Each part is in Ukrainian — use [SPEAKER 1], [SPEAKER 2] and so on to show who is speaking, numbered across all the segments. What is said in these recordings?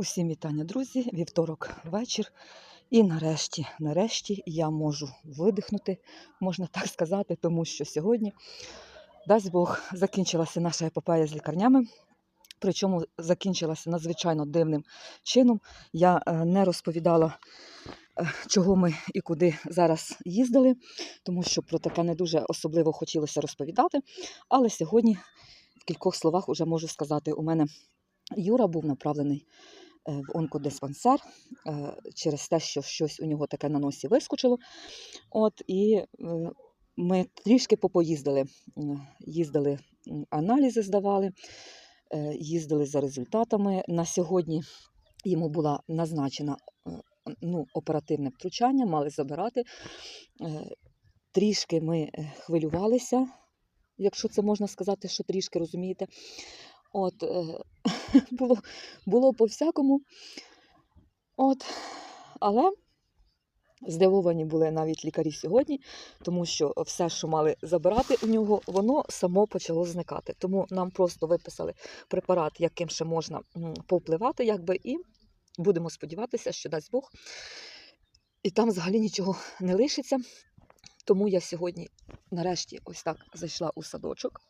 [SPEAKER 1] Усім вітання, друзі. Вівторок вечір. І нарешті, нарешті я можу видихнути, можна так сказати, тому що сьогодні, дасть Бог, закінчилася наша епопея з лікарнями. Причому закінчилася надзвичайно дивним чином. Я е, не розповідала, е, чого ми і куди зараз їздили, тому що про таке не дуже особливо хотілося розповідати. Але сьогодні в кількох словах вже можу сказати, у мене Юра був направлений в онкодиспансер е, через те, що щось у нього таке на носі вискочило. От, і е, ми трішки попоїздили. Їздили, аналізи здавали, е, їздили за результатами. На сьогодні йому була назначена е, ну, оперативне втручання, мали забирати. Е, Трішки ми е, хвилювалися, якщо це можна сказати, що трішки розумієте. От, е, було, було по-всякому. От, але здивовані були навіть лікарі сьогодні, тому що все, що мали забирати у нього, воно само почало зникати. Тому нам просто виписали препарат, яким ще можна повпливати, якби, і будемо сподіватися, що дасть Бог. І там взагалі нічого не лишиться. Тому я сьогодні, нарешті, ось так зайшла у садочок.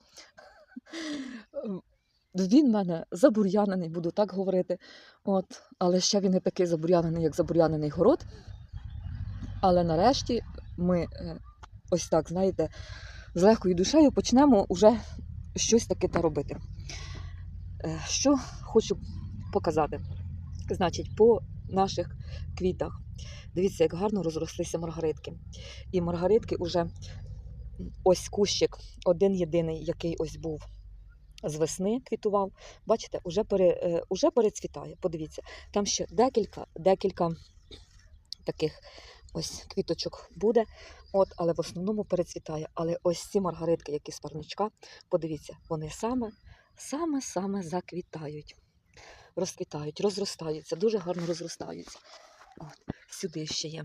[SPEAKER 1] Він в мене забур'янений, буду так говорити. От, але ще він не такий забур'янений, як забур'янений город. Але нарешті ми е, ось так, знаєте, з легкою душею почнемо вже щось таке та робити. Е, Що хочу показати? Значить, по наших квітах. Дивіться, як гарно розрослися маргаритки. І маргаритки вже ось кущик, один єдиний, який ось був з весни квітував. Бачите, уже, пере, е, уже перецвітає. Подивіться, там ще декілька, декілька таких ось квіточок буде, от, але в основному перецвітає. Але ось ці маргаритки, які з парничка, подивіться, вони саме, саме, саме заквітають. Розквітають, розростаються, дуже гарно розростаються. От, сюди ще є.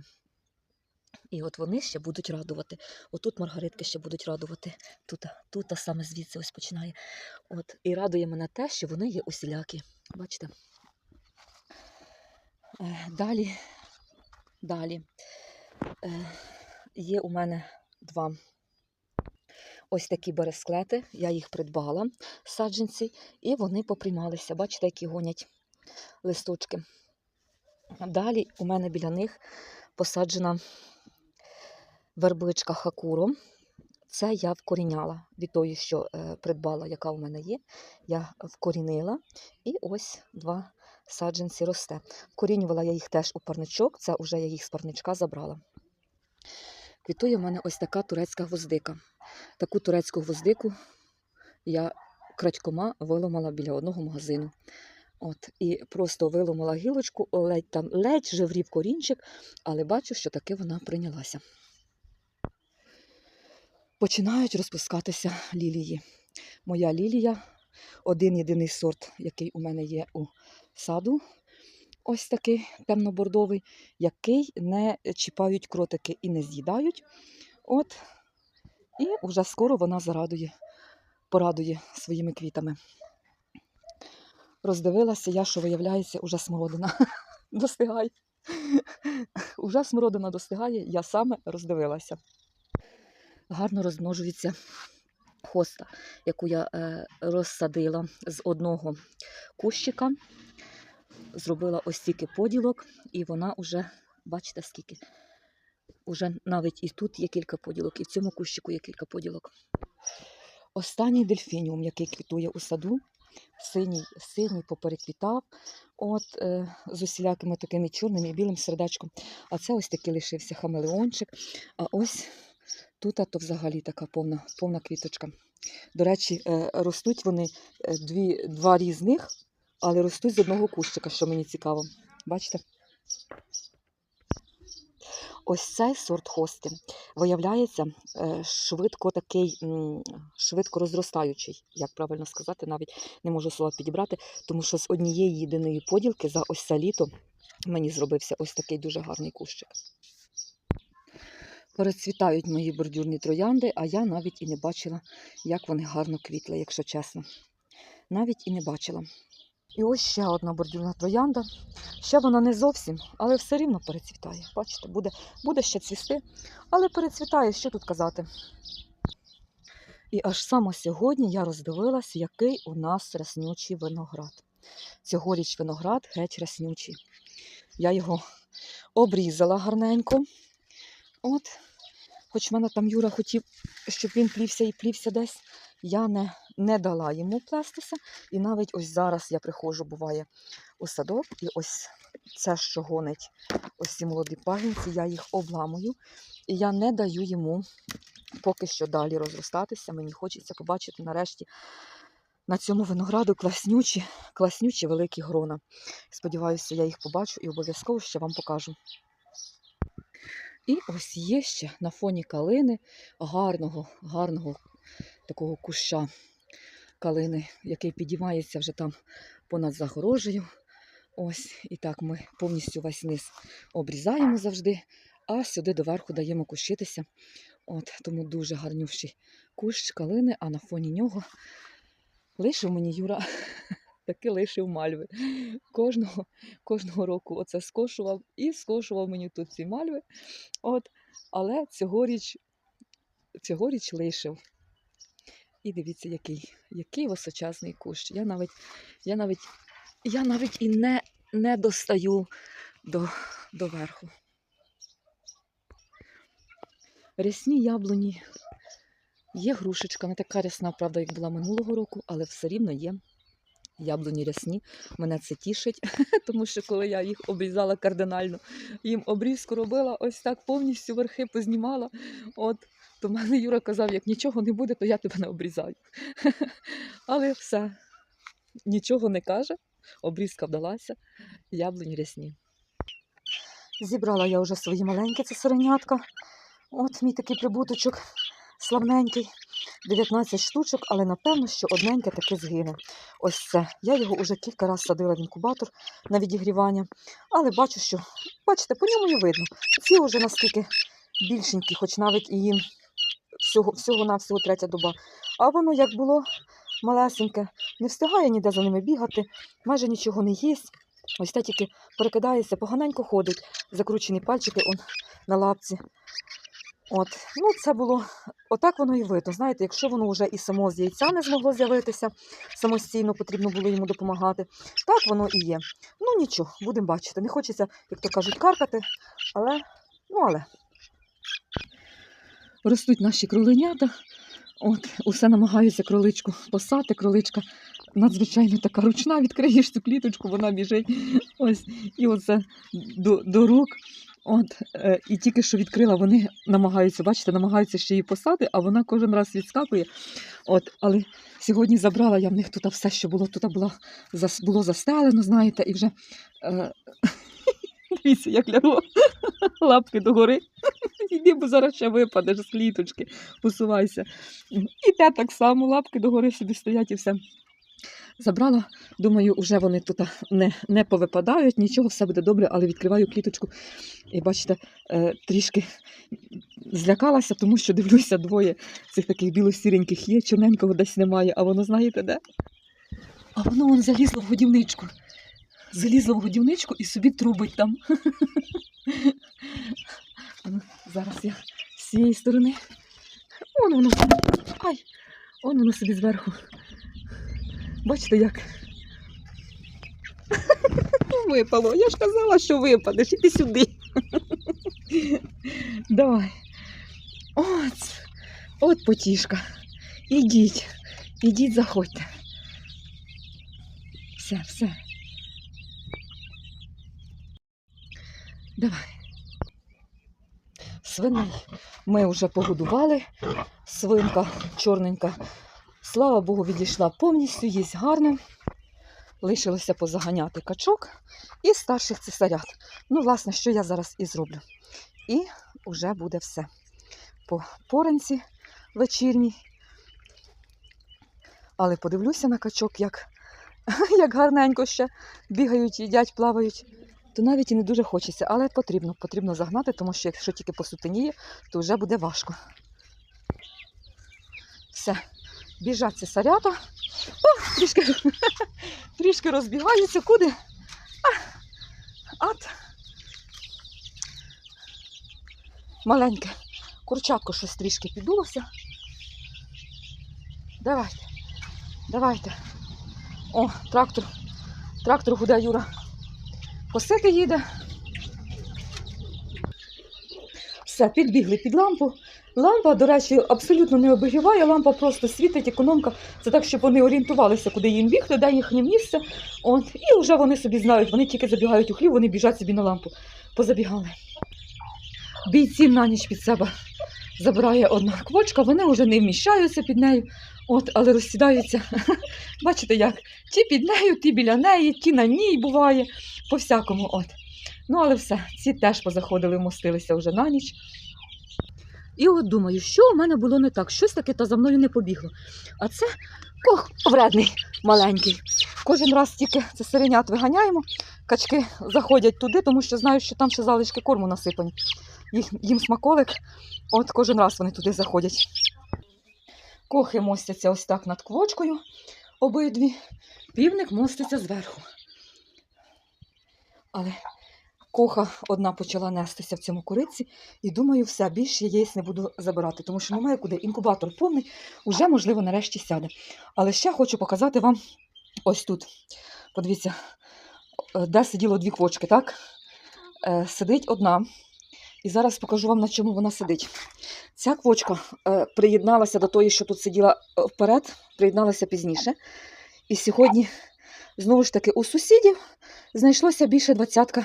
[SPEAKER 1] І от вони ще будуть радувати. Отут маргаритки ще будуть радувати. Тут, тут саме звідси ось починає. От, і радує мене те, що вони є усілякі. Бачите? Е, Далі, далі. Е, Є у мене два ось такі бересклети. Я їх придбала, саджанці, і вони поприймалися. Бачите, які гонять листочки. Далі у мене біля них посаджена вербичка хакуро. Це я вкоріняла від тої, що е, придбала, яка у мене є. Я вкорінила. І ось два саджанці росте. Вкорінювала я їх теж у парничок, це вже я їх з парничка забрала. Квітує в мене ось така турецька гвоздика. Таку турецьку гвоздику я крадькома виламала біля одного магазину. От, і просто виломала гілочку, ледь там ледь живрів корінчик, але бачу, що таки вона прийнялася. Починають розпускатися лілії. Моя лілія, один єдиний сорт, який у мене є у саду, ось такий темнобордовий, який не чіпають кротики і не з'їдають. От, і вже скоро вона зарадує, порадує своїми квітами. Роздивилася я, що виявляється, уже смородина достигає. Уже смородина достигає, я саме роздивилася. Гарно розмножується хоста, яку я е, розсадила з одного кущика. Зробила ось стільки поділок, і вона вже, бачите, скільки. Уже навіть і тут є кілька поділок, і в цьому кущику є кілька поділок. Останній дельфініум, який квітує у саду, синій, синій попереквітав, от е, з усілякими такими чорними і білим сердечком. А це ось такий лишився хамелеончик. А ось тут то взагалі така повна, повна квіточка. До речі, е, ростуть вони е, дві, два різних, але ростуть з одного кущика, що мені цікаво. Бачите? Ось цей сорт хости виявляється е, швидко такий, швидко розростаючий, як правильно сказати, навіть не можу слова підібрати, тому що з однієї єдиної поділки за ось це літо мені зробився ось такий дуже гарний кущик. Перецвітають мої бордюрні троянди, а я навіть і не бачила, як вони гарно квітли, якщо чесно. Навіть і не бачила. І ось ще одна бордюрна троянда. Ще вона не зовсім, але все рівно перецвітає. Бачите, буде, буде ще цвісти, але перецвітає, що тут казати. І аж саме сьогодні я роздивилась, який у нас ряснючий виноград. Цьогоріч виноград геть ряснючий. Я його обрізала гарненько. От, хоч в мене там Юра хотів, щоб він плівся і плівся десь, я не, не дала йому плестися. І навіть ось зараз я приходжу, буває, у садок, і ось це, що гонить ось ці молоді пагінці, я їх обламую. І я не даю йому поки що далі розростатися. Мені хочеться побачити нарешті на цьому винограду класнючі, класнючі великі грона. Сподіваюся, я їх побачу і обов'язково ще вам покажу. І ось є ще на фоні калини гарного, гарного такого куща калини, який підіймається вже там понад загорожею. Ось, і так ми повністю весь низ обрізаємо завжди, а сюди доверху даємо кущитися. От, тому дуже гарнющий кущ калини, а на фоні нього лишив мені Юра, таки лишив мальви. Кожного, кожного року оце скошував і скошував мені тут ці мальви. От, але цьогоріч, цьогоріч лишив. І дивіться, який, який височезний кущ. Я навіть, я навіть, я навіть і не, не достаю до, до верху. Рясні яблуні. Є грушечка, не така рясна, правда, як була минулого року, але все рівно є. Яблуні рясні. Мене це тішить, тому що коли я їх обрізала кардинально, їм обрізку робила, ось так повністю верхи познімала. От, то мене Юра казав, як нічого не буде, то я тебе не обрізаю. Але все, нічого не каже, обрізка вдалася, яблуні рясні. Зібрала я вже свої маленькі це цесаренятка. От мій такий прибуточок славненький. 19 штучок, але напевно, що одненьке таки згине. Ось це. Я його вже кілька разів садила в інкубатор на відігрівання. Але бачу, що, бачите, по ньому і видно. Ці вже наскільки більшенькі, хоч навіть і їм всього, всього на всього третя доба. А воно як було малесеньке, не встигає ніде за ними бігати, майже нічого не їсть. Ось те тільки перекидається, поганенько ходить, закручені пальчики он на лапці. От, ну це було отак воно і видно. Знаєте, якщо воно вже і само з яйця не змогло з'явитися самостійно, потрібно було йому допомагати. Так воно і є. Ну нічого, будемо бачити. Не хочеться, як то кажуть, каркати, але ну але. Ростуть наші кроленята. От, усе намагаюся кроличку посати. Кроличка надзвичайно така ручна, відкриєш цю кліточку, вона біжить. Ось, і оце до, до рук. От, е, і тільки що відкрила, вони намагаються, бачите, намагаються ще її посадити, а вона кожен раз відскакує. От, але сьогодні забрала я в них тут все, що було, тут було, зас- було застелено, знаєте, і вже е, дивіться, як лягло лапки догори. Іди, бо зараз ще випадеш з кліточки, посувайся. І те так само, лапки догори собі стоять і все. Забрала, думаю, вже вони тут не, не повипадають, нічого, все буде добре, але відкриваю кліточку і бачите, е, трішки злякалася, тому що дивлюся, двоє цих таких білосіреньких є, чорненького десь немає, а воно знаєте де? А воно вон залізло в годівничку. Залізло в годівничку і собі трубить там. Ну, Зараз я з цієї сторони. Вон воно. Ай! Вон воно собі зверху. Бачите як? Випало. Я ж казала, що випадеш. Іди сюди. Давай. От, от потішка. Ідіть. Ідіть, заходьте. Все, все. Давай. Свиней ми вже погодували. Свинка чорненька. Слава Богу, відійшла повністю, їсть гарно. Лишилося позаганяти качок і старших цесарят. Ну, власне, що я зараз і зроблю. І вже буде все. По поранці вечірній. Але подивлюся на качок, як, як гарненько ще бігають, їдять, плавають. То навіть і не дуже хочеться, але потрібно, потрібно загнати, тому що якщо тільки посутеніє, то вже буде важко. Все, біжать цесарята. О, трішки, трішки розбігаються. Куди? От. Маленьке курчатко щось трішки підулося. Давайте, давайте. О, трактор. Трактор гуде Юра. Косити їде. Все, підбігли під лампу. Лампа, до речі, абсолютно не обігріває, лампа просто світить, економка. Це так, щоб вони орієнтувалися, куди їм бігти, де їхнє місце. От, і вже вони собі знають, вони тільки забігають у хлів, вони біжать собі на лампу. Позабігали. Бійців на ніч під себе забирає одна квочка, вони вже не вміщаються під нею, от, але розсідаються. Бачите як? Ті під нею, ті біля неї, ті на ній буває, по-всякому. От. Ну, але все, ці теж позаходили, вмостилися вже на ніч. І от думаю, що у мене було не так, щось таке та за мною не побігло. А це кох вредний, маленький. Кожен раз тільки це сиренят виганяємо, качки заходять туди, тому що знають, що там ще залишки корму насипані. Їх, їм смаколик, от кожен раз вони туди заходять. Кохи мостяться ось так над квочкою обидві, півник моститься зверху. Але коха одна почала нестися в цьому куриці, і думаю, все, більше я яєць не буду забирати, тому що немає куди. Інкубатор повний, уже, можливо, нарешті сяде. Але ще хочу показати вам ось тут. Подивіться, е, де сиділо дві квочки, так? Е, Сидить одна. І зараз покажу вам, на чому вона сидить. Ця квочка е, приєдналася до тої, що тут сиділа вперед, приєдналася пізніше. І сьогодні, знову ж таки, у сусідів знайшлося більше двадцятка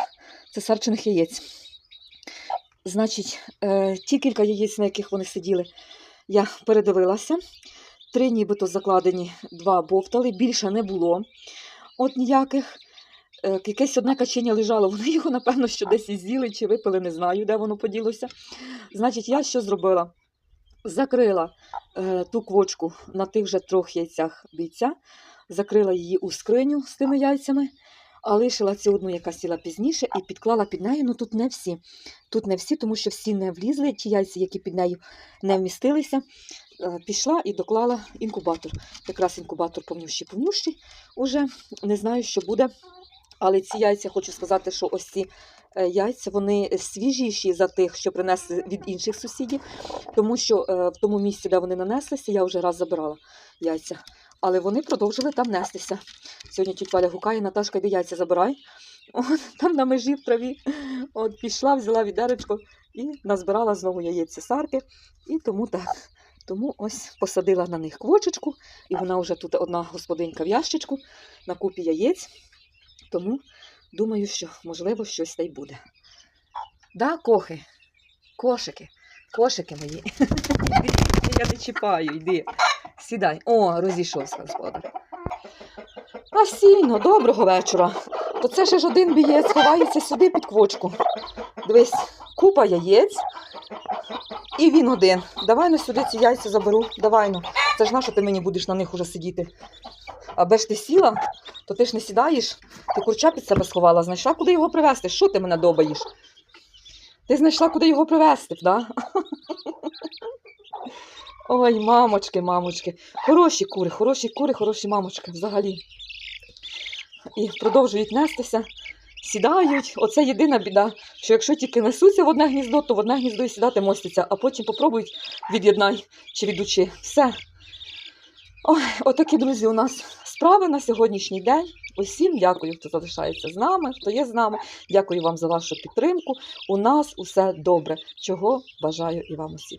[SPEAKER 1] цесарчених яєць. Значить, е, ті кілька яєць, на яких вони сиділи, я передивилася. Три нібито закладені, два бовтали, більше не було. От ніяких. Е, Якесь одне качення лежало, вони його, напевно, що десь з'їли чи випили, не знаю, де воно поділося. Значить, я що зробила? Закрила е, ту квочку на тих же трьох яйцях бійця, закрила її у скриню з тими яйцями, а лишила цю одну, яка сіла пізніше, і підклала під нею. Ну тут не всі. Тут не всі, тому що всі не влізли, ті яйця, які під нею не вмістилися. Е, Пішла і доклала інкубатор. Якраз інкубатор повнющий повнющий уже. Не знаю, що буде. Але ці яйця, хочу сказати, що ось ці е, яйця вони свіжіші за тих, що принесли від інших сусідів, тому що е, в тому місці, де вони нанеслися, я вже раз забирала яйця. Але вони продовжили там нестися. Сьогодні тіть Валя гукає, Наташка, йди яйця забирай. От, там на межі в траві. От пішла, взяла відеречко і назбирала знову яєць цесарки. І тому так. Тому ось посадила на них квочечку, і вона вже тут одна господинка в ящичку на купі яєць. Тому думаю, що можливо щось та й буде. Да, кохи, кошики, кошики мої. Я не чіпаю, йди. Сідай. О, розійшовся господар. Асійно, доброго вечора. То це ще ж один бієць ховається сюди під квочку. Дивись, купа яєць. І він один. Давай на сюди ці яйця заберу. Давай ну. Це ж на що ти мені будеш на них уже сидіти? Аби ж ти сіла, то ти ж не сідаєш. Ти курча під себе сховала, знайшла, куди його привезти. Що ти мене добаєш? Ти знайшла, куди його привезти, да? Ой, мамочки, мамочки. Хороші кури, хороші кури, хороші мамочки взагалі. І продовжують нестися, сідають. Оце єдина біда, що якщо тільки несуться в одне гніздо, то в одне гніздо і сідати мостяться, а потім попробують від'єднай чи відучи. Все. Ой, отакі, друзі, у нас справи на сьогоднішній день. Усім дякую, хто залишається з нами, хто є з нами. Дякую вам за вашу підтримку. У нас усе добре. Чого бажаю і вам усім.